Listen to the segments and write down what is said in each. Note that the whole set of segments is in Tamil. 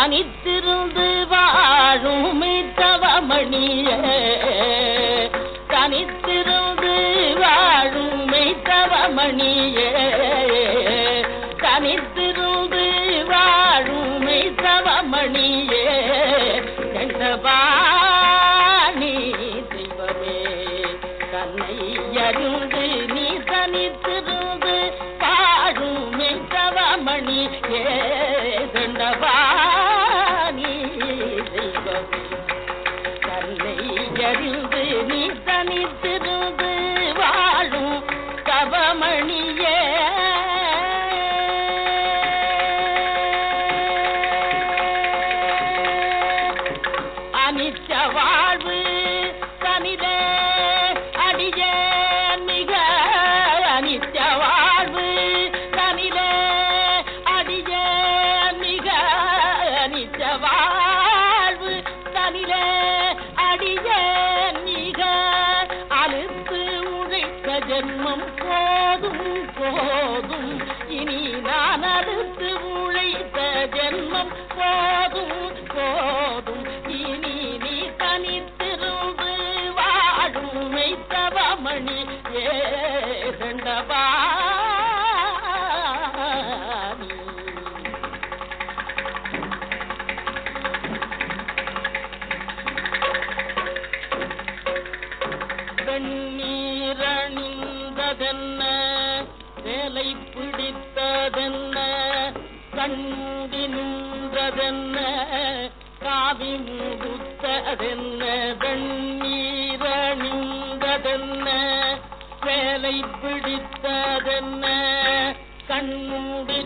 தனித்திருந்து வாழும் தவமணிய. தனித்திருந்து வாழும் தவமணிய. தனித்திருந்து வாழும் தவமணிய. கண்டபாணி தெய்வமே தன்னை அறிந்து நீ தனித்திருந்து வாழும் தவமணி ஏ கண்டபா தவமணியே போதும். இனி நான் அறுத்து உழைத்த ஜென்மம் போதும் போதும். இனி நீ தனித்திருந்து வாழும் மெய்த்தவமணி ஏதண்டபாணி வெண்ணீரணிந்ததென்ன கண்டி நின்றதென்ன? காவி முடுத்ததென்ன வெண்ணீரணிந்ததென்ன வேலை பிடித்ததென்ன? கண்மூடி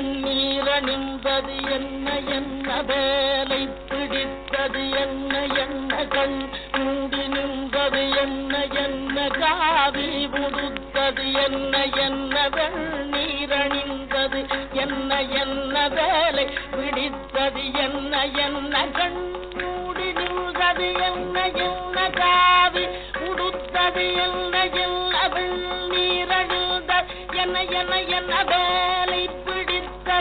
கண்ணீரணிந்தது என்ன என்ன வேலை பிடித்தது என்ன என்ன கண் மூடி நின்றது என்ன என்ன காவி உடுத்தது என்ன என்ன வெண்ணீரணிந்தது என்ன என்ன வேலை பிடித்தது என்ன என்ன கண் மூடி நின்றது என்ன என்ன காவி உடுத்தது என்ன என்ன வெண்ணீரணிந்த என்ன என்ன என்ன வேலை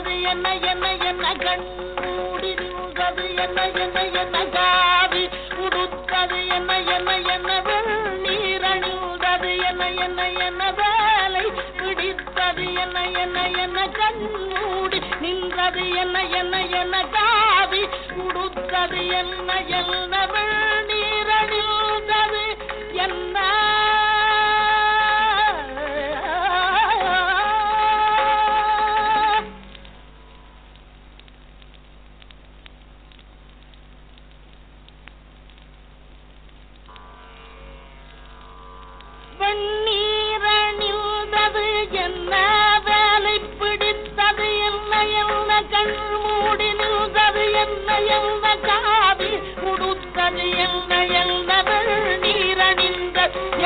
பிடித்தது என்ன என்ன என்ன கண் மூடி நின்றது? என்ன என்ன என்ன காவி? உடுத்தது என்ன என்ன என்ன வெண்ணீரணிந்தது என்ன என்ன என்ன வேலை? பிடித்தது என்ன என்ன என்ன கண் மூடி நின்றது? என்ன என்ன என்ன காவி? உடுத்தது என்ன என்ன வெண்ணீரணிந்தது என்ன என்ன வேலை பிடித்தது? என்ன என்ன கண் மூடி நின்றது? என்ன என்ன காவி உடுத்தது என்ன என்ன வெண்ணீரணிந்த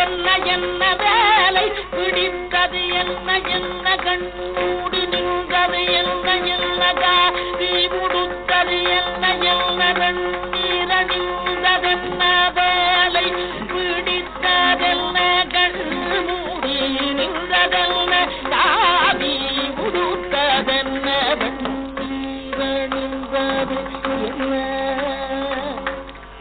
என்ன என்ன வேலை பிடித்தது? என்ன என்ன கண் மூடி நின்றது? என்ன என்ன காவி உடுத்தது என்ன என்ன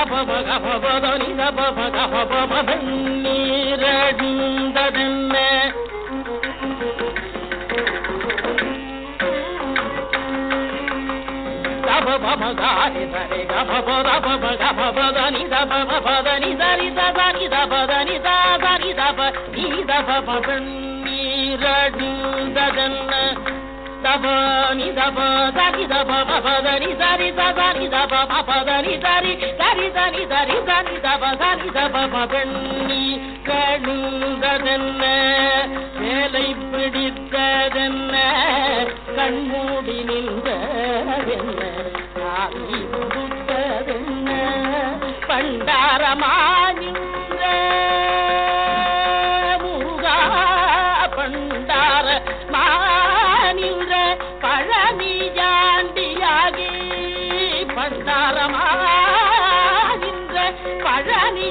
ಗಮ ಗಮ ಬದನಿ ಗಮ ಗಮ ಬಮನೀರದಿಂದದನ್ನೇ ಗಮ ಬಮ ಗಾರಿ ಸರಿ ಗಮ ಬದ ಬಮ ಗಮ ಬದನಿ ದಮ ಬದನಿ ಸರಿ ಸದನಿ ದಬದನಿ ಸದನಿ ದಬ ಈ ದಮ ಬದನೀರದಿಂದದನ್ನ நிதப நிதபப வெண்ணீரணிந்ததென்ன தப நி தப சரி தப மபதனி சரி சரி தப மபதனி சரி சரி சரி சரி சரி தப சரி தப மபண்ணி கழுந்ததென்ன வேலை பிடித்ததென்ன கண்மூடி நின்றதென்ன காவி கொடுத்ததென்ன பண்டாரமா பழனியாண்டியாகி பண்டாரமா நின்ற பழனி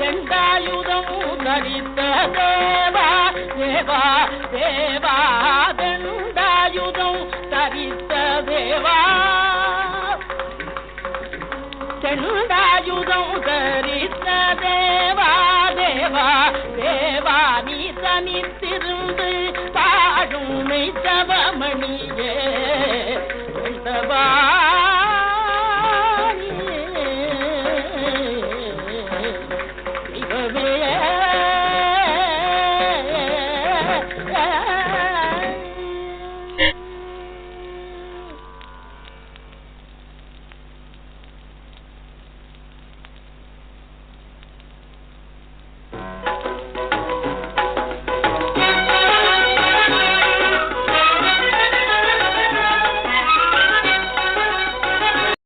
செண்டாயுதம் தரித்த தேவா தேவா தேவா செண்டாயுதம் தரித்த தேவா. செண்டாயுதம் தரித்த தேவா தேவா தேவா நீ தனித்திருந்து பாடும் மெய்த்தவமணியே செண்டவா